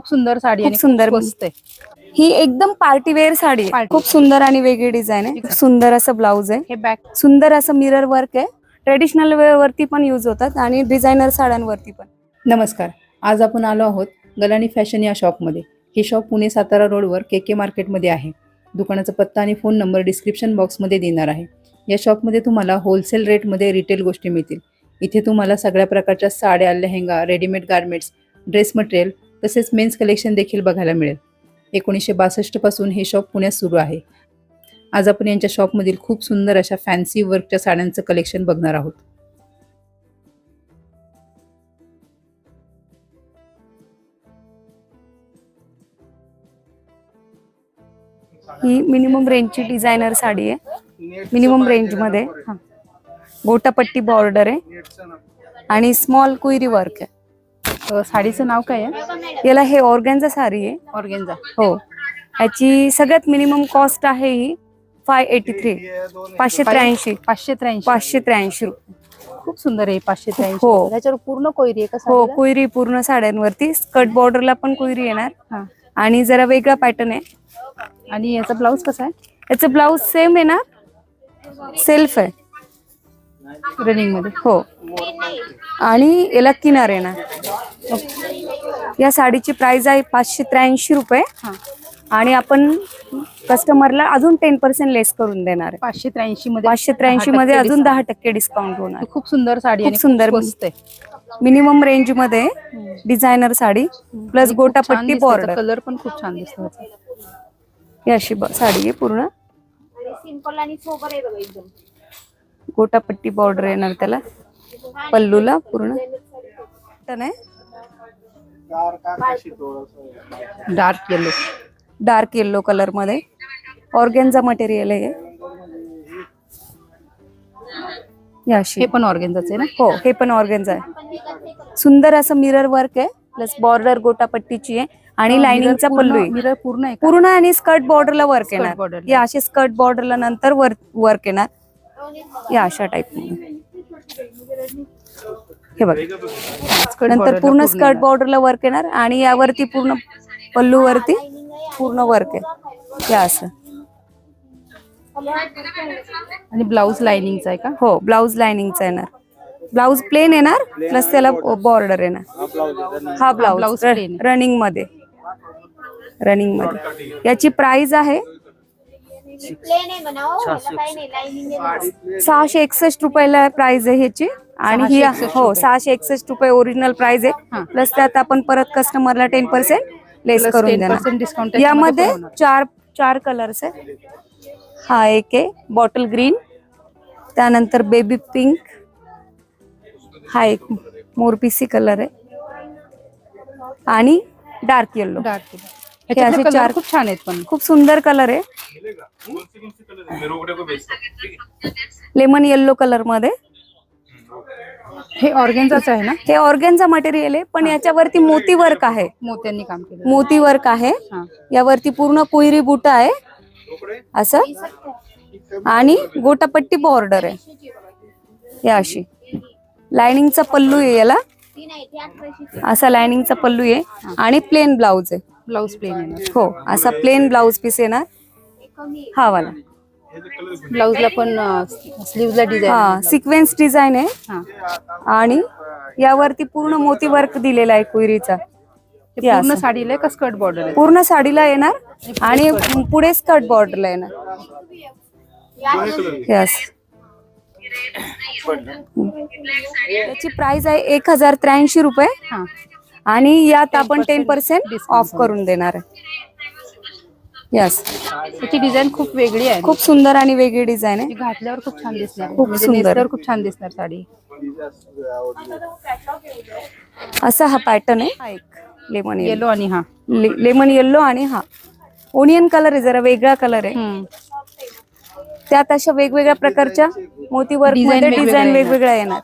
खूप सुंदर साडी खूप आणि सुंदर. आहे. ही एकदम पार्टी वेअर साडी आहे. खूप सुंदर आणि वेगळी डिझाईन आहे. खूप सुंदर असं ब्लाऊज आहे. हे बॅक सुंदर असं मिरर वर्क आहे. ट्रेडिशनल वेअर वरती पण युज होतात आणि डिझायनर साड्यांवरती पण. नमस्कार. आज आपण आलो आहोत गलानी फॅशन या शॉपमध्ये हे शॉप पुणे सातारा रोडवर के के मार्केटमध्ये आहे. दुकानाचा पत्ता आणि फोन नंबर डिस्क्रिप्शन बॉक्समध्ये देणार आहे. या शॉपमध्ये तुम्हाला होलसेल रेटमध्ये रिटेल गोष्टी मिळतील. इथे तुम्हाला सगळ्या प्रकारच्या साड्या lehenga readymade garments dress material तसेच मेन्स कलेक्शन देखील बघायला मिळेल. एकोणीसशे बासष्टपासून हे शॉप पुण्यात सुरू आहे. आज आपण यांच्या शॉपमधील खूप सुंदर अशा फॅन्सी वर्कच्या साड्यांचं कलेक्शन बघणार आहोत. ही मिनिमम रेंजची डिझायनर साडी आहे. मिनिमम रेंजमध्ये गोटापट्टी बॉर्डर आहे. आणि स्मॉल कुईरी वर्क आहे. अ, साडीचं नाव काय आहे? याला हे ऑर्गॅनचा साडी आहे. ऑर्गेन्झा. हो. याची सगळ्यात मिनिमम कॉस्ट आहे ही फाय एटी थ्री पाचशे त्र्याऐंशी. पाचशे त्र्याऐंशी. पाचशे त्र्याऐंशी रुपये खूप सुंदर आहे पाचशे त्र्याऐंशी. हो. त्याच्यावर पूर्ण कोयरी आहे का हो साडीला? कुयरी पूर्ण साड्यांवरती. स्कर्ट बॉर्डरला पण कुयरी येणार. हा. आणि जरा वेगळा पॅटर्न आहे. आणि याचा ब्लाऊज कसा आहे? याचं ब्लाऊज सेम येणार सेल्फ आहे. रनिंगमध्ये हो. आणि याला किनार येणार या साडीची प्राइस आहे पाचशे त्र्याऐंशी रुपये. हा. आणि आपण कस्टमरला अजून टेन पर्सेंट लेस करून देणार पाचशे त्र्याऐंशी मध्ये पाचशे त्र्याऐंशी 10% मध्ये अजून. दहा टक्के डिस्काउंट होणार. खूप सुंदर साडी खूप सुंदर. आहे. मिनिमम रेंजमध्ये डिझायनर साडी प्लस गोटापट्टी बॉर्डर कलर पण खूप छान दिसतो. ही अशी साडी आहे पूर्ण. सिंपल आणि सोबर आहे बघा एकदम. गोटापट्टी बॉर्डर येणार त्याला. पल्लूला पूर्ण. आहे. डार्क येलो डार्क येल्लो कलरमध्ये. ऑर्गेनचा मटेरियल आहे हे. पण ऑर्गेन्झाचे ना? हो हे पण ऑर्गेन्झा आहे. सुंदर असं मिरर वर्क आहे. प्लस बॉर्डर गोटापट्टीची आहे. आणि लाइनिंगचा पल्लू आहे. मिरर पूर्ण आहे? पूर्ण आणि स्कर्ट बॉर्डरला वर्क येणार. असे स्कर्ट बॉर्डरला नंतर वर्क वर्क येणार. या अशा टाइप हे बघ. नंतर पूर्ण स्कर्ट. बॉर्डरला वर्क येणार आणि यावरती पूर्ण पल्लू वरती पूर्ण वर्क आहे. या असं. आणि ब्लाऊज लाइनिंगचा आहे का? हो ब्लाऊज लाइनिंगचा येणार. ब्लाऊज प्लेन येणार प्लस त्याला बॉर्डर येणार. हा ब्लाऊज. रनिंगमध्ये. रनिंगमध्ये. याची प्राइस आहे सहाशे एकसष्ट. रुपयाला प्राइस आहे ह्याची. आणि ही 661 हो सहाशे एकसष्ट रुपये ओरिजिनल प्राइस हा. आहे प्लस त्यात आपण परत कस्टमरला टेन पर्सेंट लेस करून 10% देणार. त्याच्यामध्ये यामध्ये. चार चार कलर्स आहे. हा एक आहे बॉटल ग्रीन त्यानंतर बेबी पिंक हा एक मोरपिसी कलर आहे. आणि डार्क येल्लो डार्क असे ह्याच्यातले चार- खूप छान आहेत पण. खूप सुंदर कलर आहे. लेमन येल्लो कलरमध्ये. हे ऑर्गेन्झाच आहे ना? हे ऑर्गेनचा मटेरियल आहे पण याच्यावरती मोती वर्क आहे. मोत्यांनी काम केलं मोती वर्क आहे. हा. यावरती पूर्ण कोयरी बुटा आहे. असं. आणि गोटापट्टी बॉर्डर आहे. या अशी. लाइनिंगचा पल्लू आहे याला. असा लाइनिंगचा पल्लू आहे. आणि प्लेन ब्लाऊज आहे. ब्लाऊज प्लेन येणार हो असा प्लेन ब्लाऊज पीस येणार हा वाला. ब्लाऊजला पण स्लीव्हला हा डिझाईन सिक्वेन्स डिझाईन आहे. हा. आणि यावरती पूर्ण मोती वर्क दिलेला आहे कुयरीचा. हे हे पूर्ण. साडीला का स्कर्ट बॉर्डर पूर्ण साडीला येणार आणि पुढे स्कर्ट बॉर्डरला येणार. यस याची प्राइस आहे एक हजार त्र्याऐंशी रुपये. हा. आणि यात आपण टेन पर्सेंट ऑफ करून देणार आहे. यस त्याची डिझाईन खूप वेगळी आहे. खूप सुंदर आणि वेगळी डिझाईन आहे. घातल्यावर खूप छान दिसणार खूप म्हणजे सुंदर. खूप छान दिसणार साडी. असा हा पॅटर्न आहे. हा एक लेमन येलो आणि हा. लेमन येल्लो आणि हा. ओनियन कलर आहे जरा वेगळा कलर आहे. त्यात अशा वेगवेगळ्या प्रकारच्या मोती वर्कमध्ये डिझाईन. वेगवेगळ्या येणार.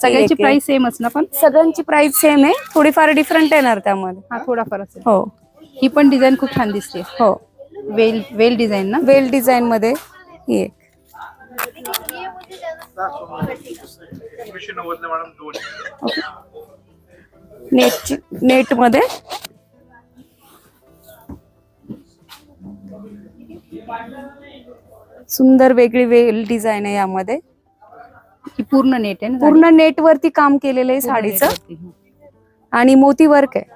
सगळ्यांची. प्राइस सेमच ना पण? सगळ्यांची प्राइस सेम आहे. थोडीफार डिफरंट येणार त्यामध्ये. हा थोडाफार असेल. हो. ही पण डिझाईन खूप छान दिसते. हो. वेल वेल डिझाईन ना? वेल डिझाईन मध्ये ही एक. नेटची नेटमध्ये सुंदर वेगळी वेगळी डिझाईन आहे यामध्ये. पूर्ण नेट आहे ना साडी? पूर्ण नेट वरती काम केलेलं आहे पूर्ण साडीचं नेटवरती. हं. आणि मोती वर्क आहे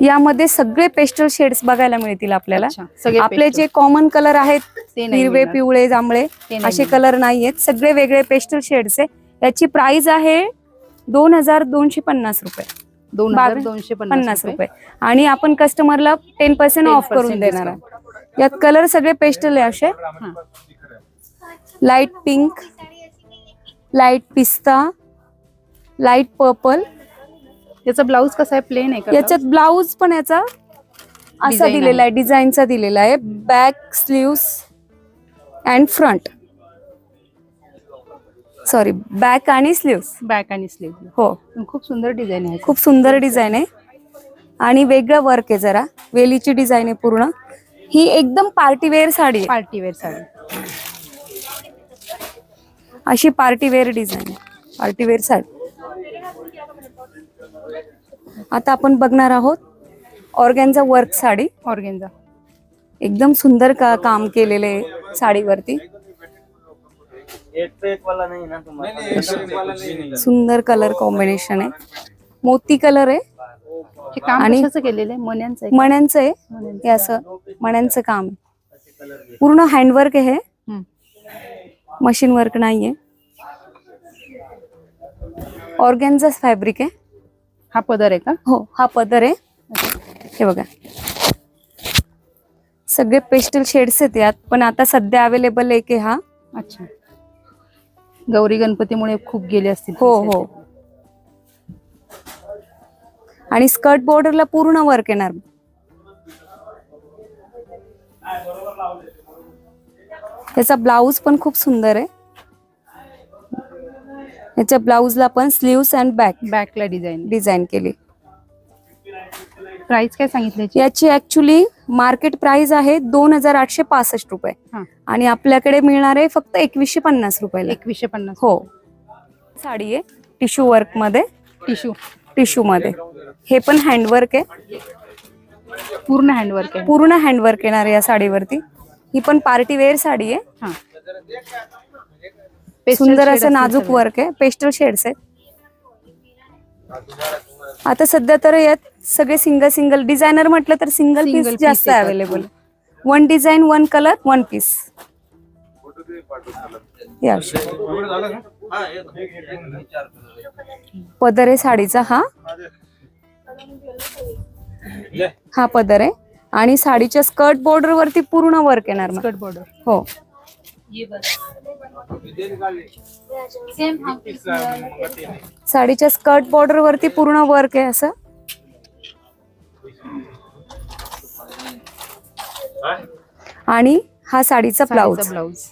यामध्ये सगळे पेस्टल शेड्स बघायला मिळतील आपल्याला अच्छा, सगळे आपले pastel. जे कॉमन कलर आहेत ते नाही हिरवे मिळणार. पिवळे जांभळे ते नाही असे मिळणार. कलर नाहीयेत सगळे वेगळे पेस्टल शेड्स आहे याची प्राइस आहे दोन हजार दोनशे पन्नास रुपये दोन हजार बावीस- दोनशे पन्नास रुपये आणि आपण कस्टमरला टेन पर्सेंट ऑफ 10% करून देणार आहे यात कलर सगळे पेस्टल आहे असे. हं. लाइट पिंक लाइट पिस्ता लाइट पर्पल. याचा ब्लाऊज कसा आहे? प्लेन आहे याच्यात ब्लाऊज? पण याचा असा दिलेला आहे डिझाईनचा दिलेला आहे. Back sleeves and front. Sorry back आणि स्लीव्स. बॅक आणि स्लीव हो. खूप सुंदर डिझाईन आहे. खूप सुंदर डिझाईन आहे. आणि वेगळं वर्क आहे जरा. वेलीची डिझाईन आहे पूर्ण. ही एकदम पार्टीवेअर साडी आहे. Party wear sari. अशी पार्टीवेअर डिझाईन आहे. Party wear sari. आता आपण बघणार आहोत ऑर्गॅनचा वर्क साडी. ऑर्गेन्झा एकदम सुंदर का काम केलेले साडीवरती. एक पे एक वाला नहीं ना तुम्हारा सुंदर कलर कॉम्बिनेशन आहे. मोती कलर आहे. हे काम आणि- कशाचं केलेलं आहे? मण्यांचं आहे? मण्यांचं हे असं मण्यांचं काम आहे. पूर्ण हँडवर्क आहे. मशीन वर्क नाहीये. ऑर्गॅनचाच फॅब्रिक आहे. हा पदर आहे का? हो हा पदर आहे. हे बघा. सगळे पेस्टल शेड्स आहेत यात पण आता सध्या अवेलेबल आहे की हा. अच्छा. गौरी गणपतीमुळे खूप गेले असतील हो हो. आणि स्कर्ट बॉर्डरला पूर्ण वर्क येणार. त्याचा ब्लाऊज पण खूप सुंदर आहे. याच्या ब्लाऊजला पण स्लीव्स अँड बॅक बॅकला डिझाईन. डिझाईन केली. प्राइस काय सांगितली याची? ऍक्च्युली मार्केट प्राइस आहे दोन हजार आठशे पासष्ट रुपये. आणि आपल्याकडे मिळणार आहे फक्त एकवीसशे पन्नास रुपयाला. एकवीसशे पन्नास. हो. साडी आहे टिश्यू वर्कमध्ये. टिश्यू टिश्यू मध्ये हे पण हँडवर्क आहे. पूर्ण हँडवर्क आहे. पूर्ण हँडवर्क येणार या साडीवरती. ही पण पार्टी वेअर साडी आहे. हा. सुंदर असं नाजूक. वर्क आहे. पेस्टल शेड्स आहेत. आता सध्या तर यात सगळे सिंगल सिंगल डिझायनर म्हटलं तर सिंगल Single पीस जास्त. Available one design one colour one piece या. पदर आहे साडीचा हा? हा पदर. आहे आणि साडीच्या स्कर्ट बॉर्डर वरती पूर्ण वर्क येणार. Skirt border. हो. साडीच्या स्कर्ट बॉर्डर वरती पूर्ण वर्क आहे असं? आणि? हा साडीचा ब्लाऊज ब्लाऊज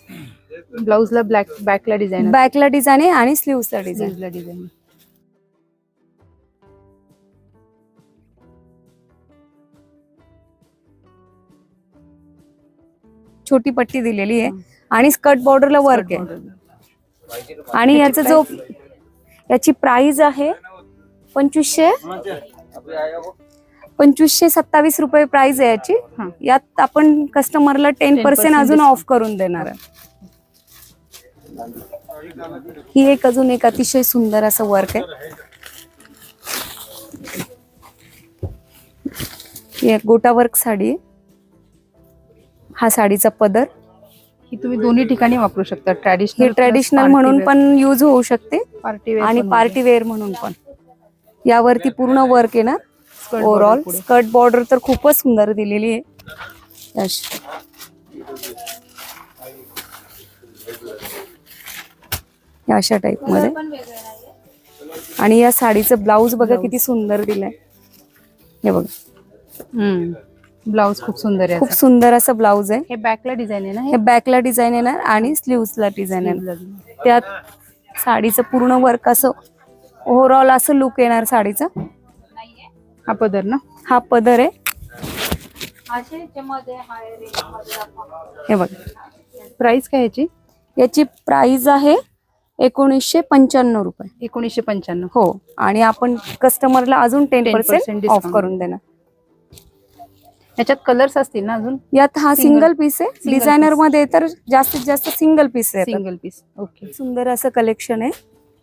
ब्लाऊजला ब्लॅक बॅकला डिझाईन बॅकला डिझाईन आहे आणि स्लीव्हजला डिझाईन डिझाईन छोटी पट्टी दिलेली आहे. आणि स्कर्ट बॉर्डरला वर्क आहे. आणि याचा जो याची प्राइस आहे पंचवीसशे वो पंचवीसशे सत्तावीस रुपये प्राइस आहे याची. यात आपण कस्टमरला टेन 10% पर्सेंट अजून. ऑफ करून देणार आहे. ही एक अजून एक अतिशय सुंदर असं वर्क आहे. ही गोटा वर्क साडी. आहे हा साडीचा पदर. ही तुम्ही दोन्ही ठिकाणी वापरू शकता. ट्रॅडिशनल हे ट्रॅडिशनल म्हणून पण युज होऊ शकते. पार्टी आणि पार्टी वेअर म्हणून पण. यावरती पूर्ण वर्क येणार. ओव्हरऑल. स्कर्ट बॉर्डर तर खूपच सुंदर दिलेली आहे. अशी. या अशा टाइपमध्ये. आणि या साडीचं ब्लाऊज बघा किती सुंदर दिलंय. हे बघा. ब्लाऊज खूप सुंदर आहे खूप. सुंदर असं ब्लाऊज आहे. हे बॅकला डिझाईन आहे ना हे? बॅकला डिझाईन येणार आणि स्लीव्हजला डिझाईन येणार. हे त्यात साडीचं पूर्ण वर्क असं ओव्हरऑल असं लुक येणार साडीचं. हा पदर ना? हा पदर आहे. हे बघा. प्राइस काय याची याची प्राइस आहे एकोणीसशे पंच्याण्णव रुपये. एकोणीसशे पंच्याण्णव. हो. आणि आपण कस्टमरला अजून टेन 10% पर्सेंट ऑफ. करून देणार. याच्यात कलर्स असतील ना अजून? यात हा सिंगल पीस आहे. डिझायनर. मध्ये तर जास्तीत जास्त सिंगल पीस आहे सिंगल पीस ओके सुंदर असं कलेक्शन आहे.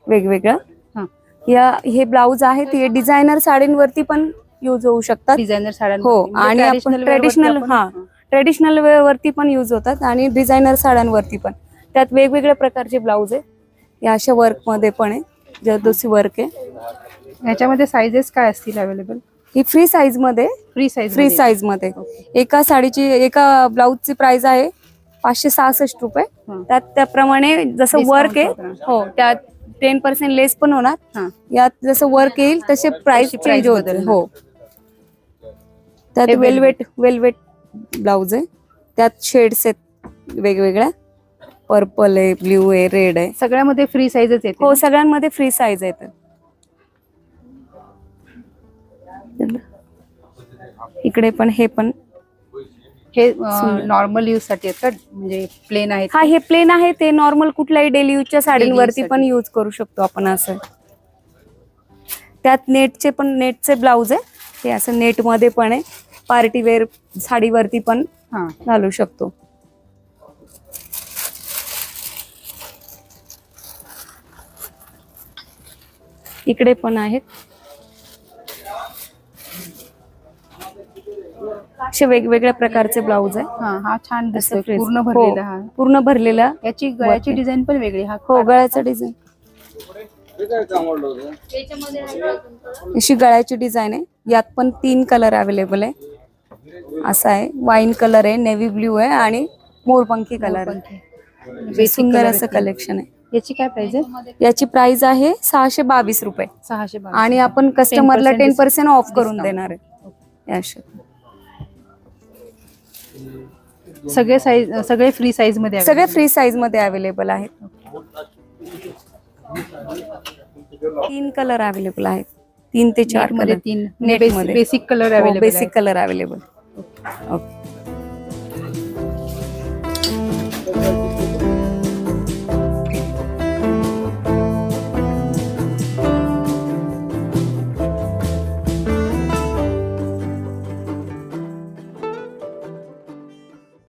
वेगवेगळं. या हे ब्लाऊज आहेत हे डिझायनर साडींवरती पण युज होऊ शकतात. डिझायनर साड्या हो आणि आपण ट्रेडिशनल हा ट्रेडिशनल वेअर वरती पण युज होतात आणि डिझायनर साड्यांवरती पण. त्यात वेगवेगळ्या प्रकारचे ब्लाऊज आहे या अशा वर्कमध्ये पण आहे जरदोसी वर्क आहे. याच्यामध्ये साईजेस काय असतील अवेलेबल ही फ्री साईजमध्ये फ्री साईज फ्री साईजमध्ये. एका साडीची एका ब्लाऊजची प्राइस आहे पाचशे सहासष्ट रुपये. त्यात त्याप्रमाणे जसं वर्क आहे. हो त्यात टेन पर्सेंट लेस पण होणार. यात जसं वर्क येईल तसे प्राइस चेंज होते बदलणार. हो. त्यात वेलवेट वेलवेट ब्लाऊज आहे. त्यात शेड्स आहेत वेगवेगळ्या. पर्पल आहे ब्ल्यू आहे रेड आहे. सगळ्यामध्ये फ्री साईजच येते हो? सगळ्यांमध्ये फ्री साईज आहेत. इकडे पण हे पण. हे नॉर्मल यूजसाठी आहेत का? म्हणजे प्लेन आहेत? हा हे प्लेन आहे ते नॉर्मल कुठल्याही डेली यूजच्या साडींवरती. पण यूज करू शकतो आपण असं. त्यात नेटचे पण नेटचे ब्लाऊज आहे. हे असं नेटमध्ये पण आहे. पार्टी वेअर साडीवरती पण हा. घालू शकतो. इकडे पण आहेत. असे वेगवेगळ्या प्रकारचे ब्लाऊज आहे. हा हा छान दिसतोय. पूर्ण हो, भरलेला हा. पूर्ण भरलेला याची गळ्याची डिझाईन पण वेगळी हा हो गळ्याचा डिझाईन. अशी गळ्याची डिझाईन आहे. यात पण तीन कलर अवेलेबल आहे. असा आहे. वाईन कलर आहे नेव्ही ब्ल्यू आहे आणि मोरपंखी कलर आहे. बेसिक सुंदर असं कलेक्शन आहे याची काय प्राइस आहे? याची प्राइस आहे सहाशे बावीस रुपये. सहाशे. आणि आपण कस्टमरला 10% टेन पर्सेंट ऑफ करून. देणार आहे. या अशा. सगळे साईज सगळे फ्री साईजमध्ये सगळे फ्री साईजमध्ये अवेलेबल आहेत. तीन कलर अवेलेबल आहेत. तीन ते चारमध्ये तीन. Basic colour available basic colour available okay